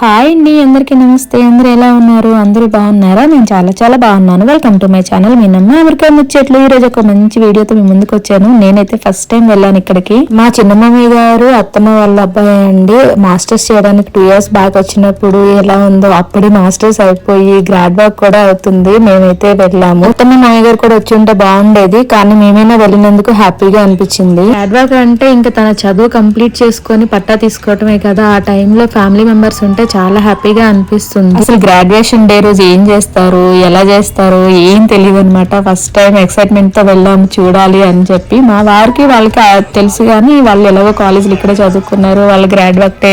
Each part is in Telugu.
హాయ్ అండి అందరికీ నమస్తే. అందరూ ఎలా ఉన్నారు? అందరూ బాగున్నారా? నేను చాలా చాలా బాగున్నాను. వెల్కమ్ టు మై ఛానల్ మీ నమ్మ అమెరికా ముచ్చేట్లు. ఈ రోజు ఒక మంచి వీడియోతో మీ ముందుకు వచ్చాను. నేనైతే ఫస్ట్ టైం వెళ్ళాను ఇక్కడికి. మా చిన్నమమ్మీ గారు అత్తమ్మ వాళ్ళ అబ్బాయి అండి మాస్టర్స్ చేయడానికి టూ ఇయర్స్ బ్యాక్ వచ్చినప్పుడు ఎలా ఉందో అప్పుడే మాస్టర్స్ అయిపోయి గ్రాడ్ వర్క్ కూడా అవుతుంది. మేమైతే వెళ్ళాము. అత్తమ్మ మామయ్య గారు కూడా వచ్చి ఉంటే బాగుండేది. కానీ మేమైనా వెళ్ళినందుకు హ్యాపీగా అనిపించింది. గ్రాడ్ వర్క్ అంటే ఇంకా తన చదువు కంప్లీట్ చేసుకొని పట్టా తీసుకోవటమే కదా. ఆ టైంలో ఫ్యామిలీ మెంబర్స్ ఉంటే చాలా హ్యాపీగా అనిపిస్తుంది. అసలు గ్రాడ్యుయేషన్ డే రోజు ఏం చేస్తారు? ఎలా చేస్తారు? ఏం తెలియదు అనమాట ఫస్ట్ టైం ఎక్సైట్మెంట్తో వెళ్ళాము చూడాలి అని చెప్పి మా వారికి వాళ్ళకి తెలుసు కానీ వాళ్ళు ఎలాగో కాలేజీలు ఇక్కడే చదువుకున్నారు. వాళ్ళ గ్రాడ్ వర్క్ డే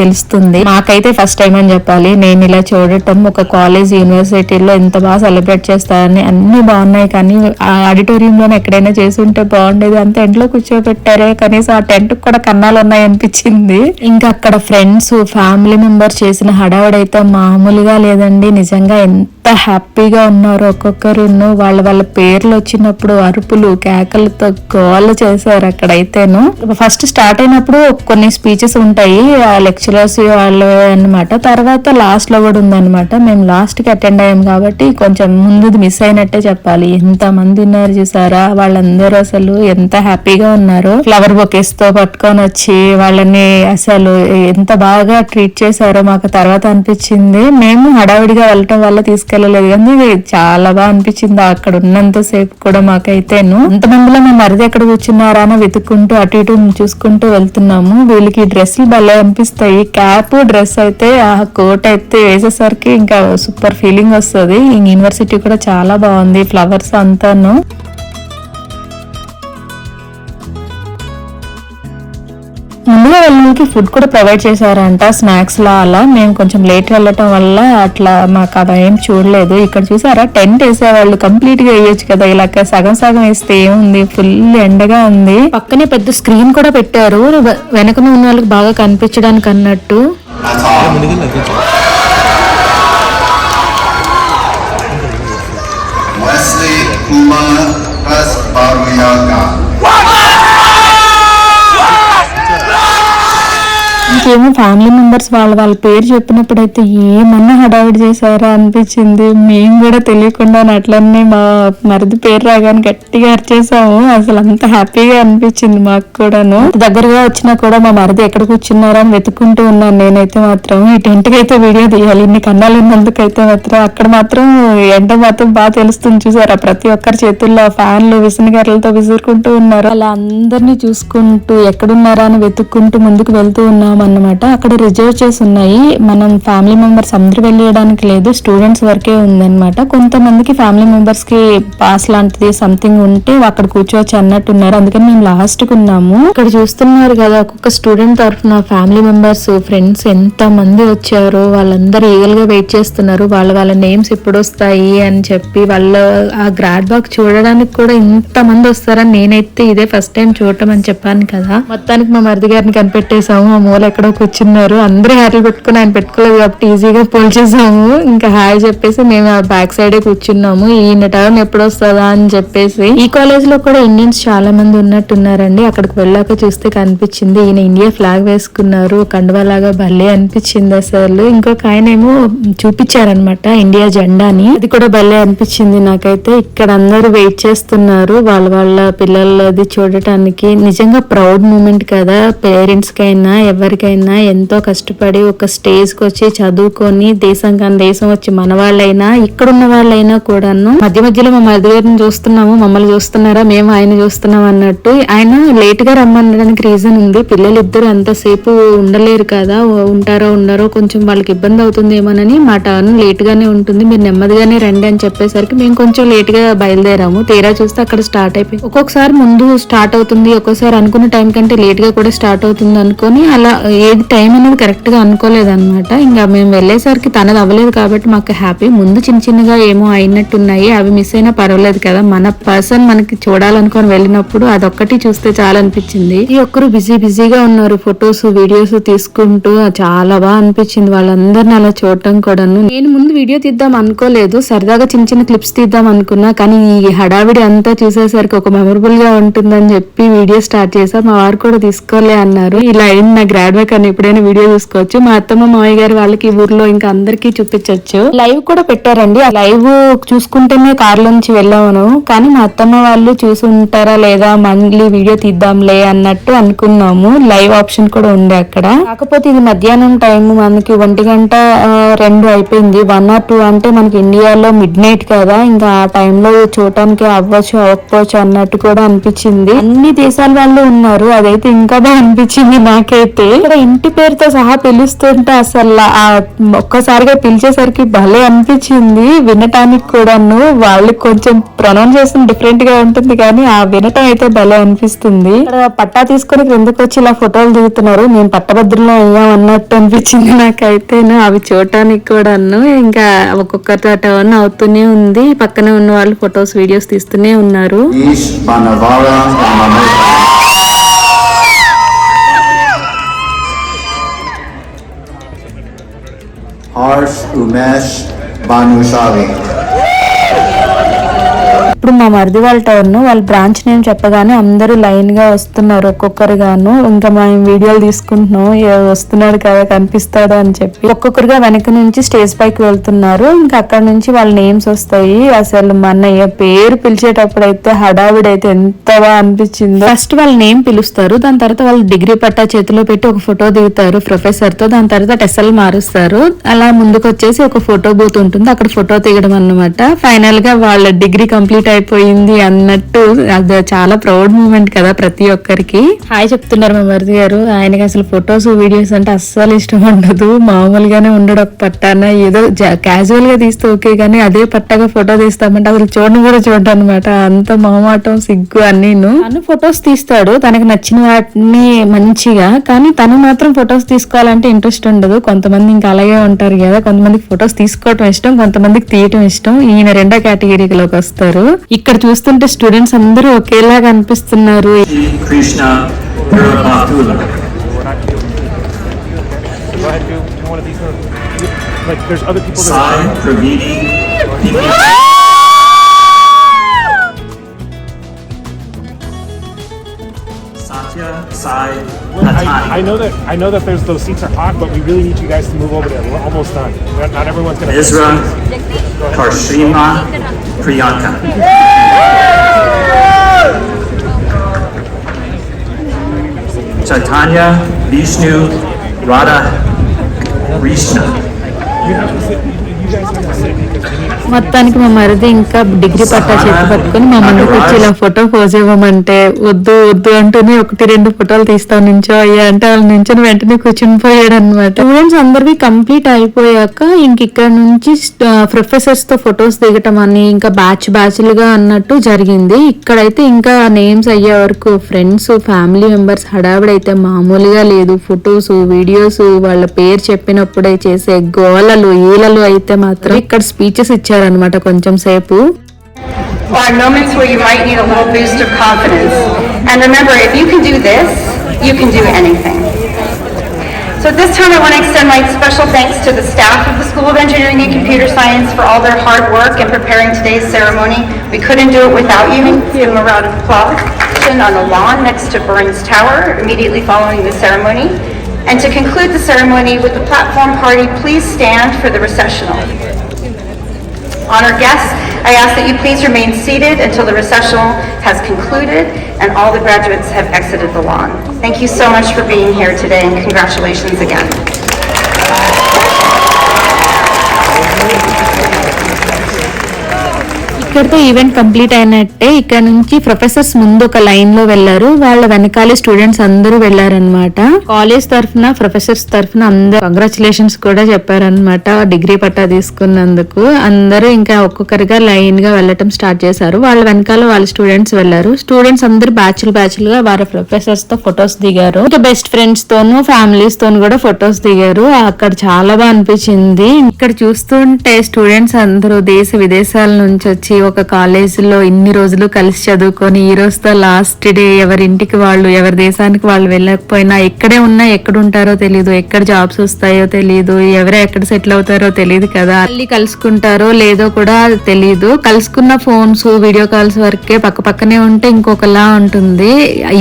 తెలుస్తుంది. మాకైతే ఫస్ట్ టైం అని చెప్పాలి. నేను ఇలా చూడటం ఒక కాలేజ్ యూనివర్సిటీలో ఎంత బాగా సెలబ్రేట్ చేస్తారని అన్ని బాగున్నాయి. కానీ ఆ ఆడిటోరియం లోనే ఎక్కడైనా చేసి ఉంటే బాగుండేది. అంత ఎంట్లో కూర్చోబెట్టారే. కనీసం ఆ టెంట్ కూడా కన్నాలు ఉన్నాయి అనిపించింది ఇంకా అక్కడ ఫ్రెండ్స్ ఫ్యామిలీ మెంబర్స్ చేసిన హడావడైతే మామూలుగా లేదండి. నిజంగా ఎంత హ్యాపీగా ఉన్నారు ఒక్కొక్కరును. వాళ్ళ వాళ్ళ పేర్లు వచ్చినప్పుడు అరుపులు కేకలతో గోల చేశారు అక్కడైతేను. ఫస్ట్ స్టార్ట్ అయినప్పుడు కొన్ని స్పీచెస్ ఉంటాయి ఆ లెక్చరర్స్ వాళ్ళు అన్నమాట. తర్వాత లాస్ట్లో కూడా ఉందన్నమాట. మేము లాస్ట్కి అటెండ్ అయ్యాం కాబట్టి కొంచెం ముందు మిస్ అయినట్టే చెప్పాలి. ఎంత మంది ఉన్నారు చూసారా? వాళ్ళందరూ అసలు ఎంత హ్యాపీగా ఉన్నారు. ఫ్లవర్ బొకేస్తో పట్టుకొని వచ్చి వాళ్ళని అసలు ఎంత బాగా ట్రీట్ చేశారో మాకు తర్వాత అనిపించింది. మేము హడావిడిగా వెళ్ళటం వల్ల తీసుకెళ్ళలేదు కానీ చాలా బాగా అనిపించింది. అక్కడ ఉన్నంత సేపు కూడా మాకైతేను అంతమందిలో మేము మరిది ఎక్కడ కూర్చున్నారా అని వెతుక్కుంటూ అటు ఇటు చూసుకుంటూ వెళ్తున్నాము. వీళ్ళకి డ్రెస్సులు భలే అనిపిస్తాయి. క్యాప్ డ్రెస్ అయితే ఆ కోట్ అయితే వేసేసరికి ఇంకా సూపర్ ఫీలింగ్ వస్తుంది. ఈ యూనివర్సిటీ కూడా చాలా బాగుంది. ఫ్లవర్స్ అంతాను. ముందుగా వెళ్ళడానికి ఫుడ్ కూడా ప్రొవైడ్ చేశారంట స్నాక్స్ లా అలా. మేము కొంచెం లేట్ వెళ్ళటం వల్ల అట్లా మాకు అవి ఏం చూడలేదు. ఇక్కడ చూసారా టెంట్ వేసేవాళ్ళు కంప్లీట్గా వేయొచ్చు కదా. ఇలా సగం సగం వేస్తే ఏముంది? ఫుల్ ఎండగా ఉంది. పక్కనే పెద్ద స్క్రీన్ కూడా పెట్టారు. వెనక ఉన్న వాళ్ళకి బాగా కనిపించడానికి అన్నట్టు. Wesley Kumar Rasbaruyaga. ఏమో ఫ్యామిలీ మెంబర్స్ వాళ్ళ వాళ్ళ పేరు చెప్పినప్పుడు అయితే ఏమన్నా హడావిడి చేశారా అనిపించింది. మేము కూడా తెలియకుండా అట్లనే మా మరిది పేరు రాగానే గట్టిగా అరిచేసాము అసలు అంత హ్యాపీగా అనిపించింది మాకు కూడాను. దగ్గరగా వచ్చినా కూడా మా మరిది ఎక్కడ కూర్చున్నారా అని వెతుక్కుంటూ ఉన్నాను నేనైతే మాత్రం. ఈ టెంట్కి అయితే వీడియో తీయాలి. ఇన్ని కన్నాలు ఉన్నందుకైతే మాత్రం అక్కడ మాత్రం ఎండ మాత్రం బాగా తెలుస్తుంది చూసారా. ప్రతి ఒక్కరి చేతుల్లో ఫ్యాన్లు విసనగర్లతో విసురుకుంటూ ఉన్నారు. అలా అందరినీ చూసుకుంటూ ఎక్కడున్నారా అని వెతుక్కుంటూ ముందుకు వెళ్తూ ఉన్నామని అన్నమాట. అక్కడ రిజర్వ్ చేసి ఉన్నాయి. మనం ఫ్యామిలీ మెంబర్స్ అందరూ వెళ్ళడానికి లేదు. స్టూడెంట్స్ వరకే ఉందన్నమాట. కొంతమందికి ఫ్యామిలీ మెంబర్స్కి పాస్ లాంటిది సంథింగ్ ఉంటే అక్కడ కూర్చోవచ్చు అన్నట్టున్నారు. అందుకని మేము లాస్ట్కు ఉన్నాము. ఇక్కడ చూస్తున్నారు కదా ఒక్కొక్క స్టూడెంట్ తరఫున ఫ్యామిలీ మెంబర్స్ ఫ్రెండ్స్ ఎంత మంది వచ్చారో వాళ్ళందరూ ఈగల్గా వెయిట్ చేస్తున్నారు. వాళ్ళ వాళ్ళ నేమ్స్ ఎప్పుడు వస్తాయి అని చెప్పి వాళ్ళ ఆ గ్రాడ్ బాక్ చూడడానికి కూడా ఇంత మంది వస్తారని నేనైతే ఇదే ఫస్ట్ టైం చూడటం అని చెప్పాను కదా. మొత్తానికి మా మరిది గారిని కనిపెట్టేశాము. ఆ మూల ఎక్కడ కూర్చున్నారు. అందరూ హ్యాట్లు పెట్టుకుని ఆయన పెట్టుకోలేదు కాబట్టి ఈజీగా పోల్చేసాము ఇంకా హాయ్ చెప్పేసి మేము ఆ బ్యాక్ సైడే కూర్చున్నాము. ఈయన టైం ఎప్పుడు వస్తుందా అని చెప్పేసి. ఈ కాలేజ్లో కూడా ఇండియన్స్ చాలా మంది ఉన్నట్టున్నారండి. అక్కడికి వెళ్ళాక చూస్తే కనిపించింది. ఈయన ఇండియా ఫ్లాగ్ వేసుకున్నారు. కండువాలాగా భలే అనిపించింది అసలు. ఇంకొక ఆయన ఏమో చూపించారనమాట ఇండియా జెండాని. అది కూడా భలే అనిపించింది నాకైతే. ఇక్కడ అందరూ వెయిట్ చేస్తున్నారు. వాళ్ళ వాళ్ళ పిల్లలది చూడటానికి. నిజంగా ప్రౌడ్ మూమెంట్ కదా. పేరెంట్స్ కైనా ఎవరికైనా. ఎంతో కష్టపడి ఒక స్టేజ్కి వచ్చి చదువుకొని దేశం కానీ దేశం వచ్చి మన వాళ్ళైనా ఇక్కడ ఉన్న వాళ్ళైనా కూడాను మధ్య మధ్యలో మా మధుగారిని గారిని చూస్తున్నాము. మమ్మల్ని చూస్తున్నారా? మేము ఆయన చూస్తున్నాం అన్నట్టు. ఆయన లేట్గా రమ్మనడానికి రీజన్ ఉంది. పిల్లలు ఇద్దరు అంతసేపు ఉండలేరు కదా? ఉంటారో ఉండరో కొంచెం వాళ్ళకి ఇబ్బంది అవుతుందేమోనని మా టర్న్ లేట్ గానే ఉంటుంది. మీరు నెమ్మదిగానే రండి అని చెప్పేసరికి మేము కొంచెం లేట్గా బయలుదేరాము. తీరా చూస్తే అక్కడ స్టార్ట్ అయిపోయింది ఒక్కొక్కసారి ముందు స్టార్ట్ అవుతుంది. ఒక్కోసారి అనుకున్న టైం కంటే లేట్గా కూడా స్టార్ట్ అవుతుంది అనుకొని అలా ఏది టైం అనేది కరెక్ట్గా అనుకోలేదు ఇంకా మేము వెళ్ళేసరికి తనది అవ్వలేదు కాబట్టి మాకు హ్యాపీ ముందు చిన్న చిన్నగా ఏమో అయినట్టున్నాయి అవి మిస్ అయినా పర్వాలేదు కదా. మన పర్సన్ మనకి చూడాలనుకొని వెళ్ళినప్పుడు అదొక్కటి చూస్తే చాలా అనిపించింది. ఈ ఒక్కరు బిజీ బిజీగా ఉన్నారు. ఫొటోస్ వీడియోస్ తీసుకుంటూ చాలా బాగా అనిపించింది వాళ్ళందరిని అలా చూడటం కూడాను. నేను ముందు వీడియో తీద్దాం అనుకోలేదు. సరదాగా చిన్న చిన్న క్లిప్స్ తీద్దాం అనుకున్నా. కానీ ఈ హడావిడి అంతా చూసేసరికి ఒక మెమరబుల్గా ఉంటుందని చెప్పి వీడియో స్టార్ట్ చేసా. మా వారు కూడా తీసుకోలే అన్నారు. ఇలా అయింది నా గ్రాడ్ కానీ ఎప్పుడైనా వీడియో చూసుకోవచ్చు. మా అత్తమ్మ మామయ్య గారు వాళ్ళకి ఊర్లో ఇంకా అందరికీ చూపించవచ్చు లైవ్ కూడా పెట్టారండి. ఆ లైవ్ చూసుకుంటేనే కార్లో నుంచి వెళ్ళాము కానీ మా అత్తమ్మ వాళ్ళు చూసి ఉంటారా లేదా మళ్ళీ వీడియో తీద్దాంలే అన్నట్టు అనుకున్నాము. లైవ్ ఆప్షన్ కూడా ఉండే అక్కడ. కాకపోతే ఇది మధ్యాహ్నం టైం మనకి ఒంటి గంట రెండు అయిపోయింది. వన్ ఆర్ టూ అంటే మనకి ఇండియాలో మిడ్ నైట్ కదా. ఇంకా ఆ టైంలో చూడటానికి అవ్వచ్చు అవ్వకపోవచ్చు అన్నట్టు కూడా అనిపించింది. అన్ని దేశాల వాళ్ళు ఉన్నారు. అదైతే ఇంకా బాగా అనిపించింది నాకైతే. ఇక్కడ ఇంటి పేరుతో సహా పిలుస్తుంటే అసలు ఆ ఒక్కసారిగా పిలిచేసరికి భలే అనిపించింది. వినటానికి కూడాను వాళ్ళు కొంచెం ప్రొనౌన్సియేషన్ డిఫరెంట్గా ఉంటుంది కానీ ఆ వినటం అయితే భలే అనిపిస్తుంది. పట్టా తీసుకొని క్రిందకి వచ్చి ఇలా ఫోటోలు దిగుతున్నారు. మేము పట్టభద్రులో అయ్యాం అన్నట్టు అనిపించింది నాకైతే అవి చూడటానికి కూడాను ఇంకా ఒక్కొక్కరితో టర్న్ అవుతూనే ఉంది. పక్కనే ఉన్న వాళ్ళు ఫొటోస్ వీడియోస్ తీస్తూనే ఉన్నారు. Harsh Umesh Banushali. ఇప్పుడు మా మరిది వాళ్ళ టర్న్ వాళ్ళ బ్రాంచ్ నేమ్ చెప్పగానే అందరూ లైన్గా వస్తున్నారు ఒక్కొక్కరుగాను. ఇంకా మేము వీడియోలు తీసుకుంటున్నాం. వస్తున్నాడు కదా కనిపిస్తాడు అని చెప్పి ఒక్కొక్కరుగా వెనక నుంచి స్టేజ్ పైకి వెళ్తున్నారు. ఇంకా అక్కడ నుంచి వాళ్ళ నేమ్స్ వస్తాయి. అసలు మన పేరు పిలిచేటప్పుడు అయితే హడావిడి అయితే ఎంతగా అనిపించిందో. ఫస్ట్ వాళ్ళ నేమ్ పిలుస్తారు. దాని తర్వాత వాళ్ళు డిగ్రీ పట్టా చేతిలో పెట్టి ఒక ఫోటో దిగుతారు ప్రొఫెసర్తో. దాని తర్వాత టెస్సలు మారుస్తారు. అలా ముందుకు వచ్చేసి ఒక ఫోటో బూత్ ఉంటుంది. అక్కడ ఫోటో తీయడం అన్నమాట. ఫైనల్గా వాళ్ళ డిగ్రీ కంప్లీట్ అయిపోయింది అన్నట్టు అది చాలా ప్రౌడ్ మూమెంట్ కదా ప్రతి ఒక్కరికి. హాయ్ చెప్తున్నారు మా మరిది గారు. ఆయనకి అసలు ఫొటోస్ వీడియోస్ అంటే అస్సలు ఇష్టం ఉండదు. మామూలుగానే ఉండడు ఒక పట్టాన. ఏదో క్యాజువల్గా తీస్తే ఓకే కానీ అదే పట్టాగా ఫోటో తీస్తామంటే అసలు చూడను కూడా చూడడం అనమాట అంత మొహమాటం సిగ్గు అన్నీను. తను ఫొటోస్ తీస్తాడు. తనకు నచ్చిన వాటిని మంచిగా. కానీ తను మాత్రం ఫొటోస్ తీసుకోవాలంటే ఇంట్రెస్ట్ ఉండదు. కొంతమంది ఇంకా అలాగే ఉంటారు కదా. కొంతమందికి ఫొటోస్ తీసుకోవటం ఇష్టం కొంతమందికి తీయటం ఇష్టం. ఈయన రెండో కేటగిరీలోకి వస్తారు. ఇక్కడ చూస్తుంటే స్టూడెంట్స్ అందరూ ఒకేలాగా అనిపిస్తున్నారు Shri Krishna Puramatula. Go ahead, do, do one of these. uh, Like, there's other people that. Sai Pravini Devi. Satya Sai I, I Patani. know that I know that there's those seats are hot, but we really need you guys to move over there. We're almost done. Not, not everyone's gonna. Ezra Karshima Priyanka. Chaitanya Vishnu Radha Krishna. మొత్తానికి మా మరిది ఇంకా డిగ్రీ పట్టా చేతి పట్టుకొని మా ముందుకు వచ్చి ఇలా ఫోటో పోజ్ ఇవ్వమంటే వద్దు వద్దు అంటూనే ఒకటి రెండు ఫోటోలు తీస్తా నుంచో అయ్యా అంటే వాళ్ళ నుంచి వెంటనే కూర్చుని పోయాడు అనమాట స్టూడెంట్స్ అందరివి కంప్లీట్ అయిపోయాక ఇంక ఇక్కడ నుంచి ప్రొఫెసర్స్తో ఫొటోస్ దిగటం అని ఇంకా బ్యాచ్ బ్యాచ్లుగా అన్నట్టు జరిగింది. ఇక్కడైతే ఇంకా నేమ్స్ అయ్యే వరకు ఫ్రెండ్స్ ఫ్యామిలీ మెంబర్స్ హడావిడైతే మామూలుగా లేదు. ఫొటోస్ వీడియోస్ వాళ్ళ పేరు చెప్పినప్పుడే చేసే గోలలు ఈలలు అయితే మాత్రం ఇక్కడ స్పీచెస్ ఇచ్చారనమాట కొంచెం సేపు are moments where you might need a little boost of confidence. And remember, if you can do this, you can do anything. So at this time, I want to extend my special thanks to the staff of the School of Engineering and Computer Science for all their hard work in preparing today's ceremony. We couldn't do it without you. Give them a round of applause. On the lawn next to Burns Tower, immediately following the ceremony. And to conclude the ceremony with the platform party, please stand for the recessional. Honored guests, I ask that you please remain seated until the recessional has concluded and all the graduates have exited the lawn. Thank you so much for being here today and congratulations again. ఇక్కడితో ఈవెంట్ కంప్లీట్ అయినట్టే ఇక్కడ నుంచి ప్రొఫెసర్స్ ముందు ఒక లైన్లో వెళ్ళారు వాళ్ళ వెనకాలే స్టూడెంట్స్ అందరూ వెళ్ళారనమాట కాలేజ్ తరఫున ప్రొఫెసర్స్ తరఫున అందరూ కంగ్రాచులేషన్స్ కూడా చెప్పారనమాట డిగ్రీ పట్టా తీసుకున్నందుకు. అందరూ ఇంకా ఒక్కొక్కరిగా లైన్గా వెళ్ళటం స్టార్ట్ చేశారు. వాళ్ళ వెనకాల వాళ్ళ స్టూడెంట్స్ వెళ్ళారు స్టూడెంట్స్ అందరూ బ్యాచ్లు బ్యాచ్లు గా వారి ప్రొఫెసర్స్తో ఫొటోస్ దిగారు. ఇంకా బెస్ట్ ఫ్రెండ్స్ తోను ఫ్యామిలీస్ తోను కూడా ఫొటోస్ దిగారు. అక్కడ చాలా బాగా అనిపించింది. ఇక్కడ చూస్తుంటే స్టూడెంట్స్ అందరూ దేశ విదేశాల నుంచి వచ్చి ఒక కాలేజీలో ఇన్ని రోజులు కలిసి చదువుకొని ఈ రోజుతో లాస్ట్ డే ఎవరింటికి వాళ్ళు ఎవరి దేశానికి వాళ్ళు వెళ్ళకపోయినా ఎక్కడే ఉన్నా ఎక్కడ ఉంటారో తెలియదు ఎక్కడ జాబ్స్ వస్తాయో తెలియదు ఎవరు ఎక్కడ సెటిల్ అవుతారో తెలియదు కదా. మళ్ళీ కలుసుకుంటారో లేదో కూడా తెలియదు కలుసుకున్న ఫోన్స్ వీడియో కాల్స్ వరకే పక్క పక్కనే ఉంటే ఇంకొకలా ఉంటుంది.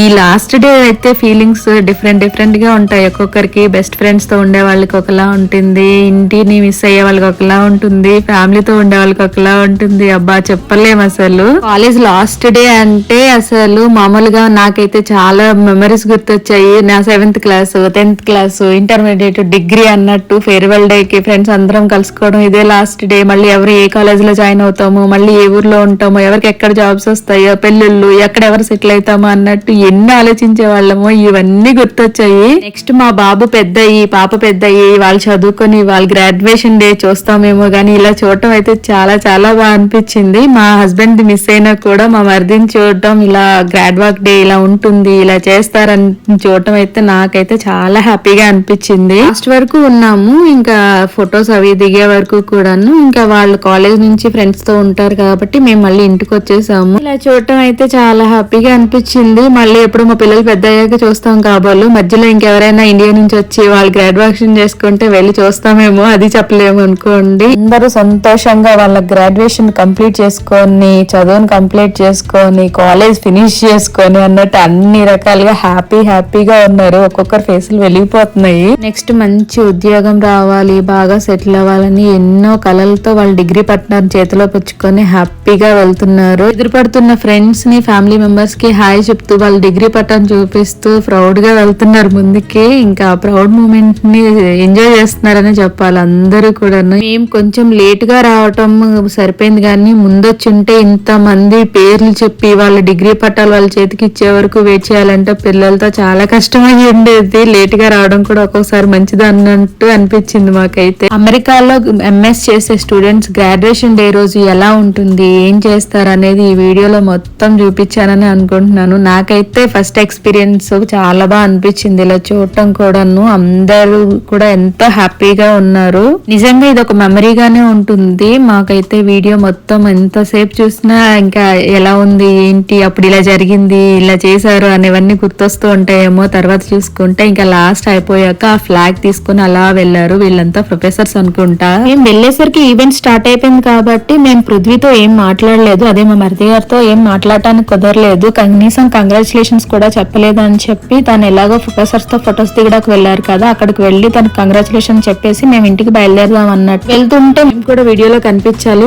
ఈ లాస్ట్ డే అయితే ఫీలింగ్స్ డిఫరెంట్ డిఫరెంట్గా ఉంటాయి. ఒక్కొక్కరికి బెస్ట్ ఫ్రెండ్స్తో ఉండే వాళ్ళకి ఒకలా ఉంటుంది ఇంటిని మిస్ అయ్యే వాళ్ళకి ఒకలా ఉంటుంది ఫ్యామిలీతో ఉండే వాళ్ళకి ఒకలా ఉంటుంది. అబ్బా చెప్పలేం అసలు. కాలేజ్ లాస్ట్ డే అంటే అసలు మామూలుగా నాకైతే చాలా మెమరీస్ గుర్తొచ్చాయి. నా seventh class tenth class intermediate degree అన్నట్టు ఫేర్వెల్ డే కి ఫ్రెండ్స్ అందరం కలుసుకోవడం ఇదే లాస్ట్ డే. మళ్ళీ ఎవరు ఏ కాలేజ్లో జాయిన్ అవుతాము మళ్ళీ ఏ ఊర్లో ఉంటామో ఎవరికి ఎక్కడ జాబ్స్ వస్తాయో పెళ్ళిళ్ళు ఎక్కడ ఎవరు సెటిల్ అవుతామో అన్నట్టు ఎన్ని ఆలోచించే వాళ్ళమో. ఇవన్నీ గుర్తొచ్చాయి. నెక్స్ట్ మా బాబు పెద్ద అయ్యి పాప పెద్ద అయ్యి వాళ్ళు చదువుకొని వాళ్ళ గ్రాడ్యుయేషన్ డే చూస్తామేమో కానీ ఇలా చూడటం అయితే చాలా చాలా బాగా అనిపించింది. మా హస్బెండ్ మిస్ అయినా కూడా మా మరిదిని చూడటం ఇలా గ్రాడ్ వాక్ డే ఇలా ఉంటుంది ఇలా చేస్తారని చూడటం అయితే నాకైతే చాలా హ్యాపీగా అనిపించింది. లాస్ట్ వరకు ఉన్నాము ఇంకా ఫొటోస్ అవి దిగే వరకు కూడాను ఇంకా వాళ్ళు కాలేజ్ నుంచి ఫ్రెండ్స్తో ఉంటారు కాబట్టి మేము మళ్ళీ ఇంటికి వచ్చేసాము. ఇలా చూడటం అయితే చాలా హ్యాపీగా అనిపించింది. మళ్ళీ ఎప్పుడు మా పిల్లలు పెద్ద అయ్యాక చూస్తాం కాబోలు. మధ్యలో ఇంకెవరైనా ఇండియా నుంచి వచ్చి వాళ్ళు గ్రాడ్యుయేషన్ చేసుకుంటే వెళ్ళి చూస్తామేమో అది చెప్పలేము అనుకోండి. అందరూ సంతోషంగా వాళ్ళ గ్రాడ్యుయేషన్ కంప్లీట్ చేసుకొని చదువుని కంప్లీట్ చేసుకొని కాలేజ్ ఫినిష్ చేసుకొని అన్నట్టు అన్ని రకాలుగా హ్యాపీ హ్యాపీగా ఉన్నారు. ఒక్కొక్కరు ఫేసులు వెలిగిపోతున్నాయి. నెక్స్ట్ మంచి ఉద్యోగం రావాలి బాగా సెటిల్ అవ్వాలని ఎన్నో కళలతో వాళ్ళు డిగ్రీ పట్టినారు చేతిలో పుచ్చుకొని హ్యాపీగా వెళ్తున్నారు. ఎదురుపడుతున్న ఫ్రెండ్స్ని ఫ్యామిలీ మెంబర్స్కి హాయ్ చెప్తూ వాళ్ళు డిగ్రీ పట్టణం చూపిస్తూ ప్రౌడ్గా వెళ్తున్నారు ముందుకి. ఇంకా ప్రౌడ్ మూమెంట్ని ఎంజాయ్ చేస్తున్నారని చెప్పాలి అందరూ కూడా మేము కొంచెం లేట్గా రావటం సరిపోయింది కానీ ముందొచ్చుంటే ఇంత మంది పేర్లు చెప్పి వాళ్ళ డిగ్రీ పట్టాలు వాళ్ళ చేతికి ఇచ్చే వరకు వెయిట్ చేయాలంటే పిల్లలతో చాలా కష్టమై ఉండేది. లేట్గా రావడం కూడా ఒక్కొక్కసారి మంచిది అన్నట్టు అనిపించింది మాకైతే. అమెరికాలో ఎంఎస్ చేసే స్టూడెంట్స్ గ్రాడ్యుయేషన్ డే రోజు ఎలా ఉంటుంది ఏం చేస్తారు అనేది ఈ వీడియోలో మొత్తం చూపించానని అనుకుంటున్నాను. నాకైతే ఫస్ట్ ఎక్స్పీరియన్స్ చాలా బాగా అనిపించింది. ఇలా చూడటం కూడాను అందరూ కూడా ఎంతో హ్యాపీగా ఉన్నారు. నిజంగా ఇది ఒక మెమరీగానే ఉంటుంది. మాకైతే వీడియో మొత్తం ఎంతసేపు చూసినా ఇంకా ఎలా ఉంది ఏంటి అప్పుడు ఇలా జరిగింది ఇలా చేశారు అనేవన్నీ గుర్తొస్తూ ఉంటాయేమో తర్వాత చూసుకుంటే ఇంకా లాస్ట్ అయిపోయాక ఆ ఫ్లాగ్ తీసుకుని అలా వెళ్ళారు వీళ్ళంతా ప్రొఫెసర్స్ అనుకుంటా. మేము వెళ్ళేసరికి ఈవెంట్ స్టార్ట్ అయిపోయింది కాబట్టి మేము పృథ్వీతో ఏం మాట్లాడలేదు అదే మా మరిది గారితో ఏం మాట్లాడటానికి కుదరలేదు కనీసం కంగ్రాచులేషన్స్ కూడా చెప్పలేదు అని చెప్పి తను ఎలాగో ప్రొఫెసర్స్తో ఫొటోస్ దిగడానికి వెళ్ళారు కదా అక్కడికి వెళ్ళి తనకు కంగ్రాచులేషన్ చెప్పేసి మేము ఇంటికి బయలుదేరదాం అన్నట్టు. వెళ్తుంటే మేము కూడా వీడియోలో కనిపించాలి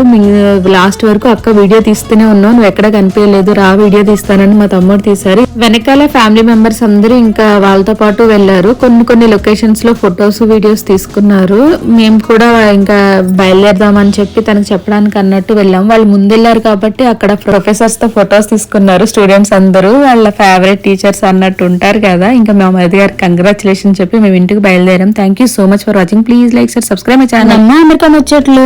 లాస్ట్ వరకు అక్క వీడియో తీస్తూనే ఉన్నావు నువ్వు ఎక్కడ కనిపించలేదు రా వీడియో తీస్తానని మా తమ్ముడు తీశారు. వెనకాల ఫ్యామిలీ మెంబర్స్ అందరూ ఇంకా వాళ్ళతో పాటు వెళ్ళారు. కొన్ని కొన్ని లొకేషన్స్లో ఫొటోస్ వీడియోస్ తీసుకున్నారు. మేము కూడా ఇంకా బయలుదేరదామని చెప్పి తనకు చెప్పడానికి అన్నట్టు వెళ్ళాం. వాళ్ళు ముందెళ్ళారు కాబట్టి అక్కడ ప్రొఫెసర్స్తో ఫొటోస్ తీసుకున్నారు. స్టూడెంట్స్ అందరూ వాళ్ళ ఫేవరెట్ టీచర్స్ అన్నట్టు ఉంటారు కదా. ఇంకా మా మరిది గారికి కంగ్రాచులేషన్ చెప్పి మేము ఇంటికి బయలుదేరాం. Thank you so much for watching please like sir subscribe my channel America వచ్చేట్లు